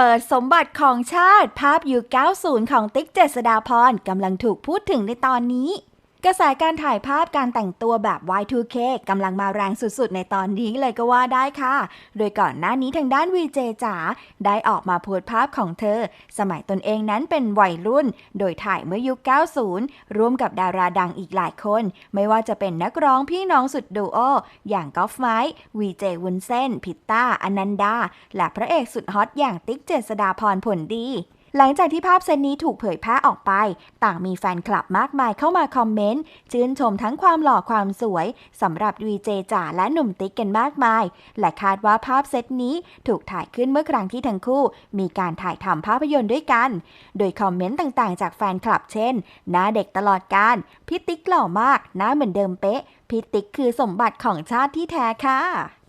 ปิดสมบัติของชาติภาพอยู่90 ของติ๊กเจษดาพรกำลังถูกพูดถึงในตอนนี้ กระแสการถ่ายภาพการแต่งตัวแบบ Y2K กำลังมาแรงสุดๆ ในตอนนี้เลยก็ว่าได้ค่ะ โดยก่อนหน้านี้ทางด้านวีเจจ๋าได้ออกมาโพสภาพของเธอ สมัยตนเองนั้นเป็นวัยรุ่น โดยถ่ายเมื่อยุค 90 ร่วมกับดาราดังอีกหลายคน ไม่ว่าจะเป็นนักร้องพี่น้องสุดดูโอ อย่างกอล์ฟไมค์วีเจวุนเส้น พิตต้าอนันดา และพระเอกสุดฮอตอย่างติ๊กเจษดาพรผลดี หลังจากที่ภาพเซตนี้ถูกเผยแพร่ออกไป ต่างมีแฟนคลับมากมายเข้ามาคอมเมนต์ชื่นชมทั้งความหล่อความสวยสำหรับวีเจจ๋าและหนุ่มติ๊กกันมากมาย และคาดว่าภาพเซตนี้ถูกถ่ายขึ้นเมื่อครั้งที่ทั้งคู่ มีการถ่ายทำภาพยนตร์ด้วยกัน โดยคอมเมนต์ต่างๆ จากแฟนคลับเช่น หน้าเด็กตลอดการพี่ติ๊กหล่อมาก หน้าเหมือนเดิมเป๊ะพี่ติ๊กคือสมบัติของชาติที่แท้ค่ะ